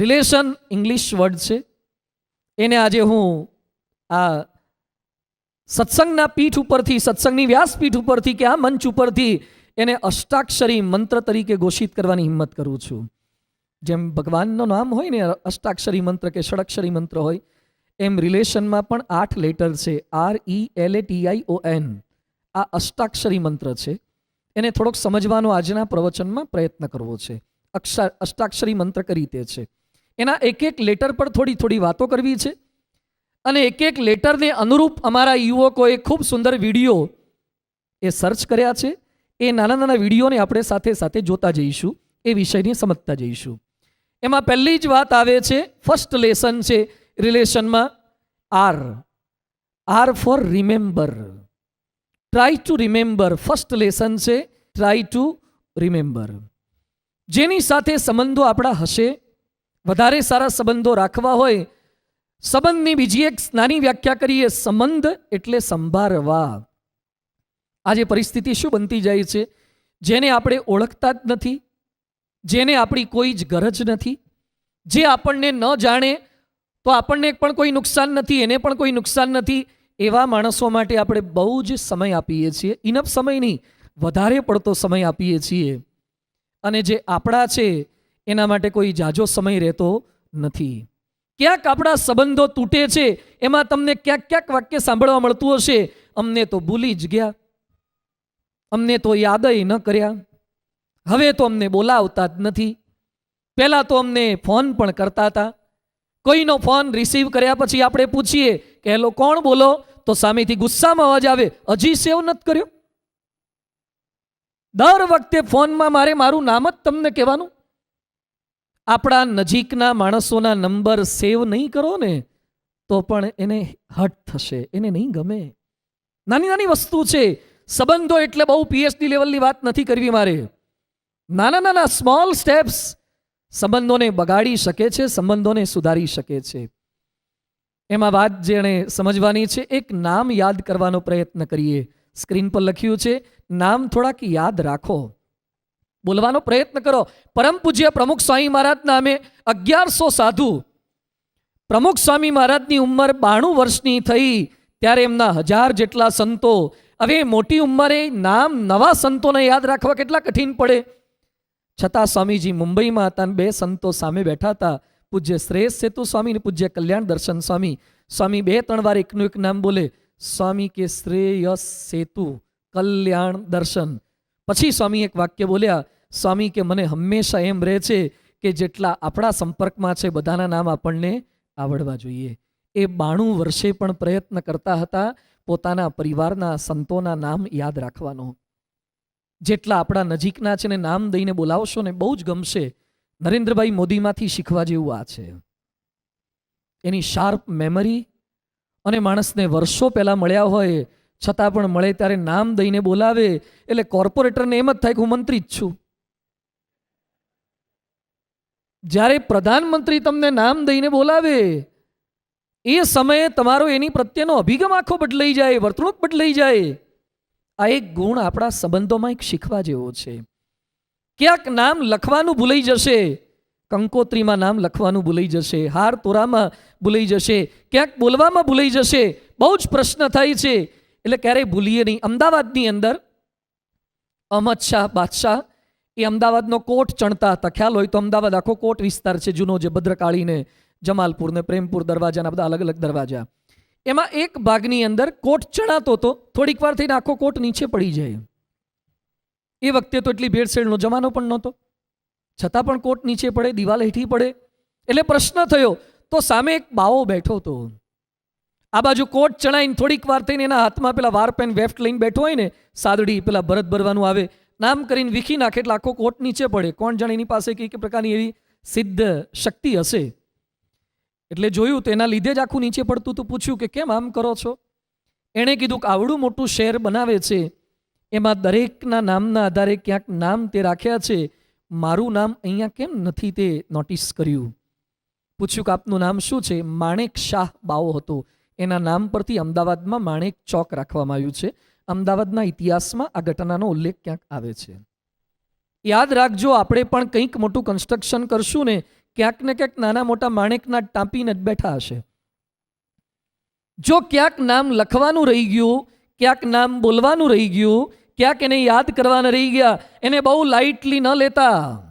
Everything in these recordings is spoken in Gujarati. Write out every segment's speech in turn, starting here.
રિલેશન ઇંગ્લિશ વર્ડ છે. એને આજે હું આ સત્સંગના પીઠ ઉપરથી, સત્સંગની વ્યાસપીઠ ઉપરથી કે આ મંચ ઉપરથી એને અષ્ટાક્ષરી મંત્ર તરીકે ઘોષિત કરવાની હિંમત કરું છું. જેમ ભગવાનનું નામ હોય ને, અષ્ટાક્ષરી મંત્ર કે ષડક્ષરી મંત્ર હોય, એમ રિલેશનમાં પણ આઠ લેટર છે. R E L A T I O N આ અષ્ટાક્ષરી મંત્ર છે. એને થોડોક સમજવાનો આજના પ્રવચનમાં પ્રયત્ન કરવો છે. અક્ષર અષ્ટાક્ષરી મંત્ર કઈ રીતે છે? એના એક એક લેટર પર થોડી થોડી વાતો કરવી છે. અને એક એક લેટરને અનુરૂપ અમારા યુવકોએ ખૂબ સુંદર વીડિયો એ સર્ચ કર્યા છે. એ નાના નાના વિડીયોને આપણે સાથે સાથે જોતા જઈશું. એ વિષયને સમજતા જઈશું. એમાં પહેલી જ વાત આવે છે ફર્સ્ટ લેસન છે રિલેશનમાં are are for remember try to remember first lesson છે ટ્રાય ટુ રિમેમ્બર જેની સાથે સંબંધો આપણા હશે વધારે સારા સંબંધો રાખવા હોય, સંબંધની બીજી એક નાની વ્યાખ્યા કરીએ, સંબંધ એટલે સંભાળવા આજે પરિસ્થિતિ શું બનતી જાય છે, જેને આપણે ઓળખતા જ નથી, જેને આપણી કોઈ જ ગરજ નથી, જે આપણને ન જાણે, તો આપણને પણ કોઈ નુકસાન નથી, એને પણ કોઈ નુકસાન નથી, એવા માણસો માટે આપણે બહુ જ સમય આપીએ છીએ. ઇનફ સમય નહીં, વધારે પડતો સમય આપીએ છીએ. અને જે આપણા છે એના માટે કોઈ જાજો સમય રહેતો નથી. ક્યાંક આપણા સંબંધો તૂટે છે, એમાં તમને ક્યાંક ક્યાંક વાક્ય સાંભળવા મળતું હશે, અમને તો ભૂલી જ ગયા. અમને તો યાદય ન કર્યા. હવે તો અમને બોલાવતા જ નથી. પહેલાં તો અમને ફોન પણ કરતા હતા. કોઈનો ફોન રિસીવ કર્યા પછી આપણે પૂછીએ કે, હેલો, કોણ બોલો? તો સામેથી ગુસ્સામાં અવાજ આવે, હજી સેવ નથી કર્યો? દર વખતે ફોનમાં મારે મારું નામ જ તમને કહેવાનું. આપણા નજીકના માણસોના નંબર સેવ નહીં કરો ને, તો પણ એને હટ થશે, એને નહીં ગમે. નાની નાની વસ્તુ છે. સંબંધો એટલે બહુ પીએચડી લેવલની વાત નથી કરવી મારે. નાના નાના સ્મોલ સ્ટેપ્સ સંબંધોને બગાડી શકે છે, સંબંધોને સુધારી શકે છે. એમાં વાત જેણે સમજવાની છે, એક નામ યાદ કરવાનો પ્રયત્ન કરીએ. સ્ક્રીન પર લખ્યું છે, નામ થોડાક યાદ રાખો. બોલવાનો પ્રયત્ન કરો. પરમ પૂજ્ય પ્રમુખ સ્વામી મહારાજ નામે અગિયારસો સાધુ. પ્રમુખ સ્વામી મહારાજની ઉંમર બાણું વર્ષની થઈ, ત્યારે એમના હજાર જેટલા સંતો. હવે મોટી ઉંમરે નામ નવા સંતોને યાદ રાખવા કેટલા કઠિન પડે. છતાં સ્વામીજી મુંબઈમાં હતા અને બે સંતો સામે બેઠા હતા. પૂજ્ય શ્રેષ્ઠ સેતુ સ્વામી અને પૂજ્ય કલ્યાણ દર્શન સ્વામી. સ્વામી બે ત્રણ વાર એકનું એક નામ બોલે. સ્વામી કે શ્રેયસ સેતુ, કલ્યાણ દર્શન. પછી સ્વામી એક વાક્ય બોલ્યા, સ્વામી, કે મને હંમેશા એમ રહે છે કે જેટલા આપણા સંપર્કમાં છે બધાના નામ આપણને આવડવા જોઈએ. એ બાણું વર્ષે પણ પ્રયત્ન કરતા હતા પોતાના પરિવારના સંતોના નામ યાદ રાખવાનો. જેટલા આપણા નજીકના છે ને નામ દઈને બોલાવશો ને બહુ જ ગમશે. નરેન્દ્રભાઈ મોદીમાંથી શીખવા જેવું આ છે. એની શાર્પ મેમરી અને માણસને વર્ષો પહેલાં મળ્યા હોય છતાં પણ મળે ત્યારે નામ દઈને બોલાવે, એટલે કોર્પોરેટરને એમ જ થાય કે હું મંત્રી જ છું. જ્યારે પ્રધાનમંત્રી તમને નામ દઈને બોલાવે, એ સમયે તમારો એની પ્રત્યેનો અભિગમ આખો બદલાઈ જાય, વર્તણૂક બદલાઈ જાય. આ એક ગુણ આપણા સંબંધોમાં એક શીખવા જેવો છે. ક્યાંક નામ લખવાનું ભૂલાઈ જશે, કંકોત્રીમાં નામ લખવાનું ભૂલાઈ જશે, હાર તોરામાં ભૂલાઈ જશે, ક્યાંક બોલવામાં ભૂલાઈ જશે, બહુ જ પ્રશ્ન થાય છે. એટલે ક્યારેય ભૂલીએ નહીં. અમદાવાદની અંદર અહમદ શાહ બાદશાહ એ અમદાવાદનો કોટ ચણતા હતા. ખ્યાલ હોય તો અમદાવાદ આખો કોટ વિસ્તાર છે, જૂનો જે ભદ્રકાળીને, જમાલપુરને, પ્રેમપુર દરવાજાના બધા અલગ અલગ દરવાજા. એમાં એક ભાગની અંદર કોટ ચણાતો હતો. થોડીક વાર થઈને આખો કોટ નીચે પડી જાય. એ વખતે તો એટલી ભેળસેળનો જમાનો પણ નહોતો. છતાં પણ કોટ નીચે પડે, દિવાલ હેઠી પડે. એટલે પ્રશ્ન થયો, તો સામે એક બાવો બેઠો હતો. આ બાજુ કોટ ચણાઈને થોડીક વાર થઈને એના હાથમાં પેલા વાર પેન, વેફ્ટ લઈને બેઠો હોય ને, સાદડી પેલા ભરત ભરવાનું આવે. નામ કરીને વીખી નાખે એટલે આખો કોટ નીચે પડે. કોણ જાણે એની પાસે કઈ પ્રકારની એવી સિદ્ધ શક્તિ હશે? એટલે જોયું તો એના લીધે જ આખું નીચે પડતું તો પૂછ્યું કે કેમ આમ કરો છો? એણે કીધું કે આવડું મોટું શહેર બનાવે છે. એમાં દરેકના નામના આધારે ક્યાંક નામ તે રાખ્યા છે. મારું નામ અહીંયા કેમ નથી તે નોટિસ કર્યું? પૂછ્યું કે આપનું નામ શું છે? માણેક શાહ બાવો હતો. એના નામ પરથી અમદાવાદમાં માણેક ચોક રાખવામાં આવ્યું છે. અમદાવાદના ઇતિહાસમાં આ ઘટનાનો ઉલ્લેખ ક્યાંક આવે છે. યાદ રાખજો, આપણે પણ કંઈક મોટું કન્સ્ટ્રક્શન કરશું ને ક્યાંક ને ક્યાંક નાના મોટા માણેકના ટાંપીને જ બેઠા હશે. જો ક્યાંક નામ લખવાનું રહી ગયું, ક્યાંક નામ બોલવાનું રહી ગયું, ક્યાંક એને યાદ કરવાના રહી ગયા, એને બહુ લાઇટલી ન લેતા.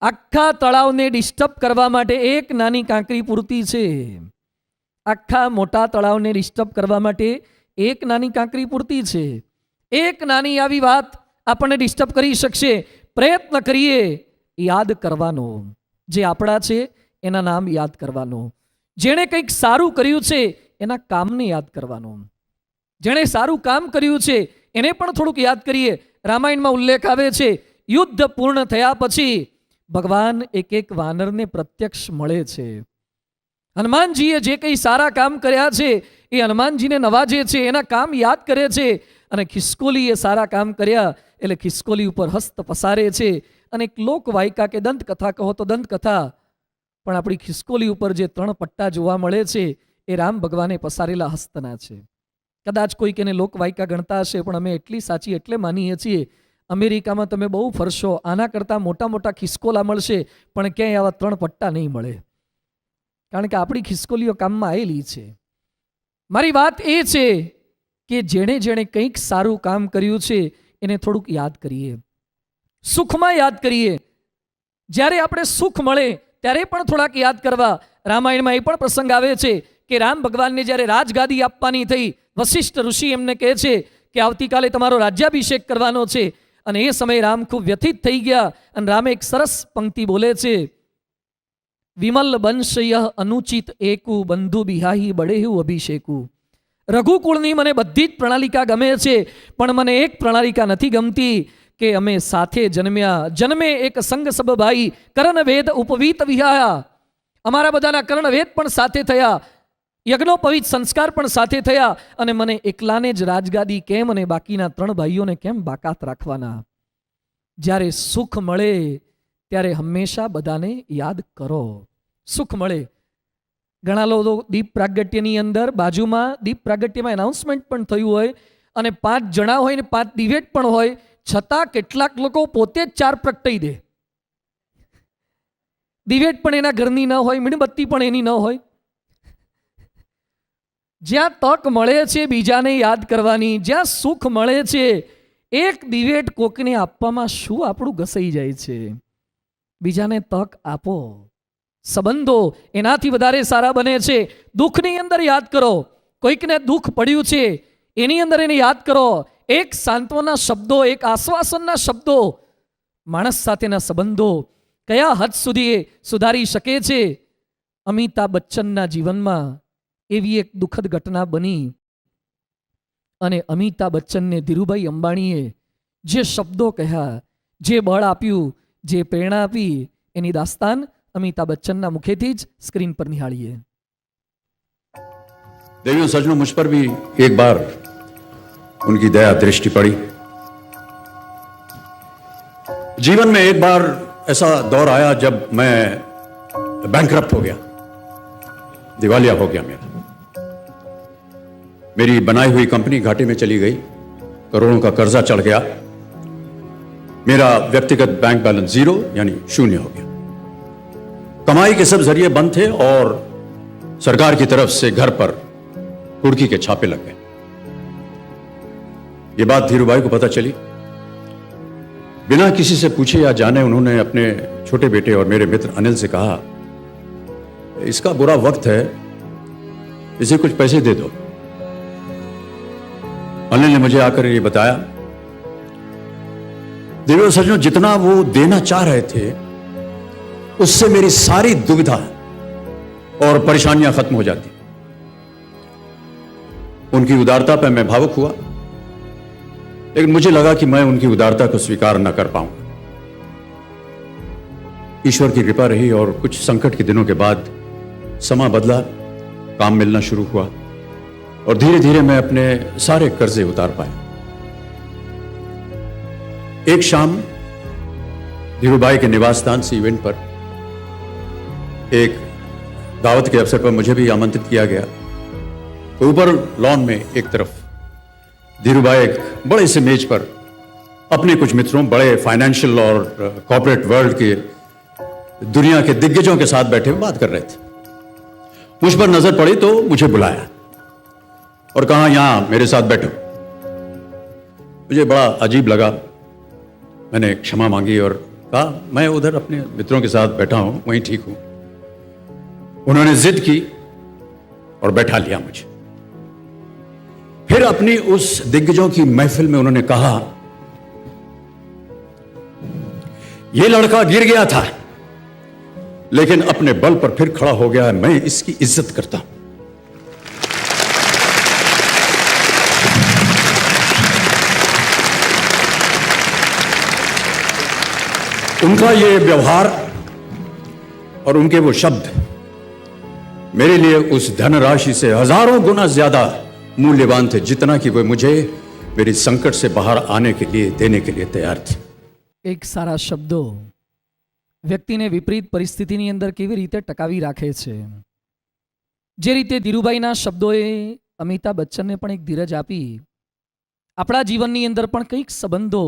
આખા તળાવને ડિસ્ટર્બ કરવા માટે એક નાની કાંકરી પૂરતી છે. આખા મોટા તળાવને ડિસ્ટર્બ કરવા માટે એક નાની કાંકરી પૂરતી છે. એક નાની આવી વાત આપણને ડિસ્ટર્બ કરી શકશે. પ્રયત્ન કરીએ યાદ કરવાનો. જે આપણા છે, એના નામ યાદ કરવાનો. જેણે કંઈક સારું કર્યું છે, એના કામને યાદ કરવાનું. જેણે સારું કામ કર્યું છે, એને પણ થોડુંક યાદ કરીએ. રામાયણમાં ઉલ્લેખ આવે છે, યુદ્ધ પૂર્ણ થયા પછી ભગવાન એક એક વાનરને પ્રત્યક્ષ મળે છે. હનુમાનજીએ જે કંઈ સારા કામ કર્યા છે, એ હનુમાનજીને નવાજે છે, એના કામ યાદ કરે છે અને ખિસકોલીએ સારા કામ કર્યા એટલે ખિસકોલી ઉપર હસ્ત પસારે છે. અને એક લોકવાયકા કે દંતકથા કહો તો દંતકથા, પણ આપણી ખિસકોલી ઉપર જે ત્રણ પટ્ટા જોવા મળે છે, એ રામ ભગવાને પસારેલા હસ્તના છે. કદાચ કોઈક એને લોકવાયકા ગણતા હશે, પણ અમે એટલી સાચી એટલે માનીએ છીએ. અમેરિકામાં તમે બહુ ફરશો, આના કરતાં મોટા મોટા ખિસકોલા મળશે, પણ ક્યાંય આવા ત્રણ પટ્ટા નહીં મળે. કારણ કે આપણી ખિસકોલીઓ કામમાં આવેલી છે. મારી વાત એ છે કે જેણે જેણે કંઈક સારું કામ કર્યું છે, એને થોડુંક યાદ કરીએ. સુખમાં યાદ કરીએ. જ્યારે આપણે સુખ મળે, ત્યારે પણ થોડાક યાદ કરવા. રામાયણમાં એ પણ પ્રસંગ આવે છે કે રામ ભગવાનને જ્યારે રાજગાદી આપવાની થઈ, વશિષ્ઠ ઋષિ એમને કહે છે કે આવતીકાલે તમારો રાજ્યાભિષેક કરવાનો છે. અને એ સમયે રામ ખૂબ વ્યથિત થઈ ગયા અને રામે એક સરસ પંક્તિ બોલે છે. વિમલ બંશય અનુચિત એકુ બંધુ બિહાહી બળેહુ અભિષેકુ રઘુકુળની મને બધી જ પ્રણાલિકા ગમે છે પણ મને એક પ્રણાલિકા નથી ગમતી કે અમે સાથે જન્મ્યા જન્મે એક સંગ સબ ભાઈ કરણ વેદ ઉપવીત વિહાયા અમારા બધાના કર્ણવેદ પણ સાથે થયા યજ્ઞોપવિત સંસ્કાર પણ સાથે થયા અને મને એકલાને જ રાજગાદી કેમ અને બાકીના ત્રણ ભાઈઓને કેમ બાકાત રાખવાના? જ્યારે સુખ મળે, ત્યારે હંમેશા બધાને યાદ કરો। સુખ મળે. ઘણા લોકો દીપ પ્રાગટ્યની અંદર બાજુમાં દીપ પ્રાગટ્યમાં એનાઉન્સમેન્ટ પણ થયું હોય અને પાંચ જણા હોય ને પાંચ દિવેટ પણ હોય, છતાં કેટલાક લોકો પોતે જ ચાર પ્રગટાઈ દે. દિવેટ પણ એના ઘરની ન હોય, મીણબત્તી પણ એની ન હોય. જ્યાં તક મળે છે બીજાને યાદ કરવાની, જ્યાં સુખ મળે છે, એક દિવેટ કોકને આપવામાં શું આપણું ઘસાઈ જાય છે? બીજાને તક આપો. સંબંધો એનાથી વધારે સારા બને છે. દુઃખની અંદર યાદ કરો. કોઈકને દુઃખ પડ્યું છે, એની અંદર એને યાદ કરો. એક સાંત્વના શબ્દો, એક આશ્વાસનના શબ્દો માણસ સાથેના સંબંધો કયા હદ સુધી સુધારી શકે છે? અમિતાભ બચ્ચનના જીવનમાં એવી એક દુઃખદ ઘટના બની. અને અમિતાભ બચ્ચનને ધીરુભાઈ અંબાણીએ જે શબ્દો કહ્યા, જે બળ આપ્યું, જે પ્રેરણા આપી, એની દાસ્તાન અમિતાભ બચ્ચનના મુખેથી જ સ્ક્રીન પર નિહાળીએ देवियों सजनों मुझ पर भी एक बार उनकी दया दृष्टि पड़ी जीवन में एक बार ऐसा दौर आया जब मैं बैंकरप्ट हो गया दिवालिया हो गया मेरा मेरी बनाई हुई कंपनी घाटे में चली गई करोड़ों का कर्जा चढ़ गया मेरा व्यक्तिगत बैंक बैलेंस जीरो यानी शून्य हो गया कमाई के सब ज़रिए बंद थे और सरकार की तरफ़ से घर पर कुर्की के छापे लग गए। ये बात धीरूभाई को पता चली। बिना किसी से पूछे या जाने उन्होंने अपने छोटे बेटे और मेरे मित्र अनिल से कहा, इसका बुरा वक्त है, इसे कुछ पैसे दे दो। अनिल ने मुझे आकर ये बताया देवियों सज्जनों जितना वो देना चाह रहे थे उससे मेरी सारी दुविधा और परेशानियाँ खत्म हो जाती। उनकी उदारता पर मैं भावुक हुआ, लेकिन मुझे लगा कि मैं उनकी उदारता को स्वीकार न कर पाऊँगा ईश्वर की कृपा रही और कुछ संकट के दिनों के बाद समा बदला, काम मिलना शुरू हुआ और धीरे धीरे मैं अपने सारे कर्जे उतार पाया। एक शाम, धीरूभाई के निवास स्थान से इवेंट पर एक दावत के अवसर पर मुझे भी आमंत्रित किया गया। तो ऊपर लॉन में एक तरफ़, धीरूभाई एक बड़े से मेज पर अपने कुछ मित्रों, बड़े फाइनेंशियल और कॉर्पोरेट वर्ल्ड के दुनिया के दिग्गजों के साथ बैठे हुए बात कर रहे थे। मुझ पर नज़र पड़ी तो मुझे बुलाया और कहा, यहाँ मेरे साथ बैठो। मुझे बड़ा अजीब लगा। मैंने क्षमा मांगी और कहा, मैं उधर अपने मित्रों के साथ बैठा हूँ, वहीं ठीक हूँ। उन्होंने जिद की और बैठा लिया मुझे। फिर अपनी उस दिग्गजों की महफिल में उन्होंने कहा यह लड़का गिर गया था, लेकिन अपने बल पर फिर खड़ा हो गया है। मैं इसकी इज़्ज़त करता हूँ। उनका ये व्यवहार और उनके वो शब्द मेरे लिए उस धनराशि से हजारों गुना ज्यादा मूल्यवान थे जितना कि वे मुझे मेरी संकट से बाहर आने के लिए देने के लिए तैयार थे એક સારા શબ્દો વ્યક્તિને વિપરીત પરિસ્થિતિની અંદર કેવી રીતે ટકાવી રાખે છે જે રીતે ધીરુભાઈના શબ્દોએ અમિતાભ બચ્ચનને પણ એક ધીરજ આપી આપણા જીવનની અંદર પણ કંઈક સંબંધો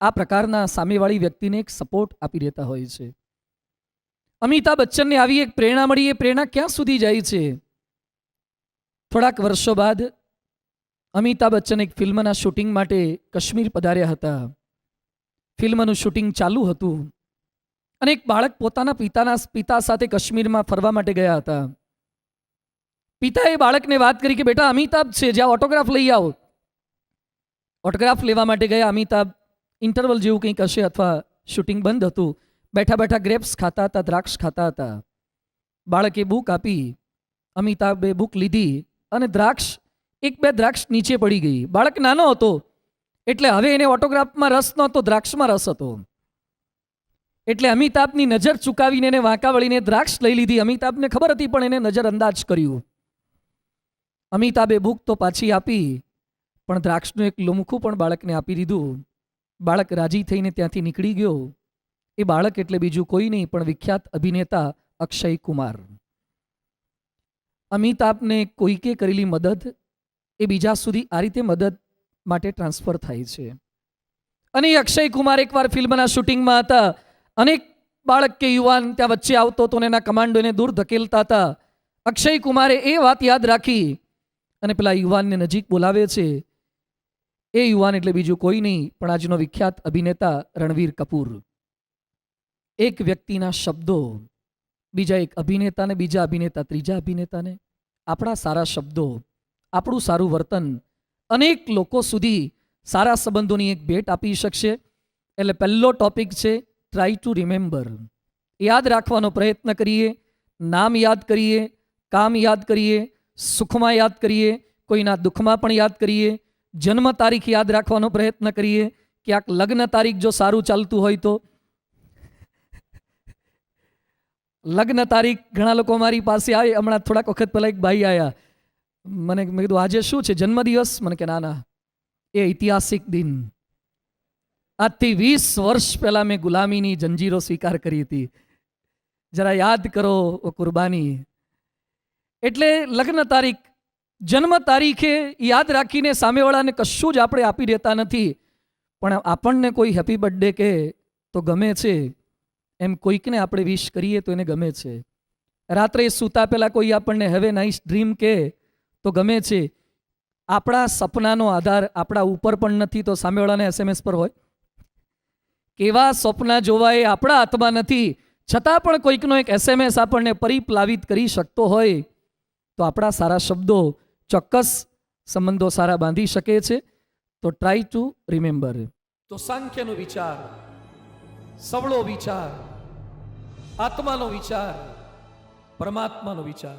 આ પ્રકારના સામેવાળી વ્યક્તિને એક સપોર્ટ આપી દેતા હોય છે અમિતાભ બચ્ચનને આવી એક પ્રેરણા મળી. એ પ્રેરણા ક્યાં સુધી જાય છે? થોડાક વર્ષો બાદ અમિતાભ બચ્ચન એક ફિલ્મના શૂટિંગ માટે કાશ્મીર પધાર્યા હતા. ફિલ્મનું શૂટિંગ ચાલુ હતું અને એક બાળક પોતાના પિતાના પિતા સાથે કાશ્મીરમાં ફરવા માટે ગયા હતા. પિતાએ બાળકને વાત કરી કે, બેટા, અમિતાભ છે, જ્યાં ઓટોગ્રાફ લઈ આવો. ઓટોગ્રાફ લેવા માટે ગયા અમિતાભ. ઇન્ટરવલ જેવું કંઈક હશે અથવા શૂટિંગ બંધ હતું. બેઠા બેઠા ગ્રેપ્સ ખાતા હતા, દ્રાક્ષ ખાતા હતા. બાળકે બુક આપી, અમિતાભે બુક લીધી અને દ્રાક્ષ, એક બે દ્રાક્ષ નીચે પડી ગઈ. બાળક નાનો હતો, એટલે હવે એને ઓટોગ્રાફમાં રસ નહોતો, દ્રાક્ષમાં રસ હતો. એટલે અમિતાભની નજર ચૂકાવીને એને વાંકા વળીને દ્રાક્ષ લઈ લીધી. અમિતાભને ખબર હતી, પણ એને નજર અંદાજ કર્યું. અમિતાભે બુક તો પાછી આપી, પણ દ્રાક્ષનું એક લુમખું પણ બાળકને આપી દીધું. બાળક રાજી થઈને ત્યાંથી નીકળી ગયો. એ બાળક એટલે બીજું કોઈ નહીં, પણ વિખ્યાત અભિનેતા અક્ષય કુમાર. અમિતાભને કોઈકે કરેલી મદદ, એ બીજા સુધી આ રીતે મદદ માટે ટ્રાન્સફર થાય છે. અને અક્ષય કુમાર એકવાર ફિલ્મના શૂટિંગમાં હતા. અનેક બાળક કે યુવાન ત્યાં વચ્ચે આવતો હતો અને એના કમાન્ડોને દૂર ધકેલતા હતા. અક્ષય કુમારે એ વાત યાદ રાખી અને પેલા યુવાનને નજીક બોલાવે છે. એ યુવાન એટલે બીજું કોઈ નહીં, પણ આજનો વિખ્યાત અભિનેતા રણવીર કપૂર. એક વ્યક્તિના શબ્દો, બીજા એક અભિનેતાને, બીજા અભિનેતા, ત્રીજા અભિનેતાને, આપણા સારા શબ્દો, આપણું સારું વર્તન, અનેક લોકો સુધી સારા સંબંધોની એક ભેટ આપી શકશે. એટલે પહેલો ટોપિક છે ટ્રાય ટુ રિમેમ્બર યાદ રાખવાનો પ્રયત્ન કરીએ, નામ યાદ કરીએ, કામ યાદ કરીએ, સુખમાં યાદ કરીએ, કોઈના દુઃખમાં પણ યાદ કરીએ, જન્મ તારીખ યાદ રાખવાનો પ્રયત્ન કરીએ, ક્યાંક લગ્ન તારીખ જો સારું ચાલતું હોય તો લગ્ન તારીખ ઘણા લોકો મારી પાસે આવે. હમણાં થોડાક વખત પહેલાં એક ભાઈ આવ્યા મને મેં કીધું, આજે શું છે? જન્મદિવસ? મને કે, ના ના. એ ઐતિહાસિક દિન. આજથી વીસ વર્ષ પહેલાં મેં ગુલામીની જંજીરો સ્વીકાર કરી હતી. જરા યાદ કરો કુરબાની. એટલે લગ્ન તારીખ, જન્મ તારીખે યાદ રાખીને સામેવાળાને કશું જ આપણે આપી દેતા નથી. પણ આપણને કોઈ હેપી બર્થડે કહે તો ગમે છે. એમ કોઈકને આપણે વિશ કરીએ તો એને ગમે છે. રાત્રે સૂતા પહેલાં કોઈ આપણને હેવે નાઇસ ડ્રીમ કહે તો ગમે છે. આપણા સપનાનો આધાર આપણા ઉપર પણ નથી તો સામેવાળાને એસએમએસ પર હોય. કેવા સ્વપ્ના જોવા આપણા હાથમાં નથી. છતાં પણ કોઈકનો એક એસએમએસ આપણને પરિપ્લાવિત કરી શકતો હોય. તો આપણા સારા શબ્દો ચોક્કસ સંબંધો સારા બાંધી શકે છે. તો ટ્રાય ટુ રિમેમ્બર તો સાંખ્યનો વિચાર, સવળો વિચાર આત્માનો વિચાર પરમાત્માનો વિચાર.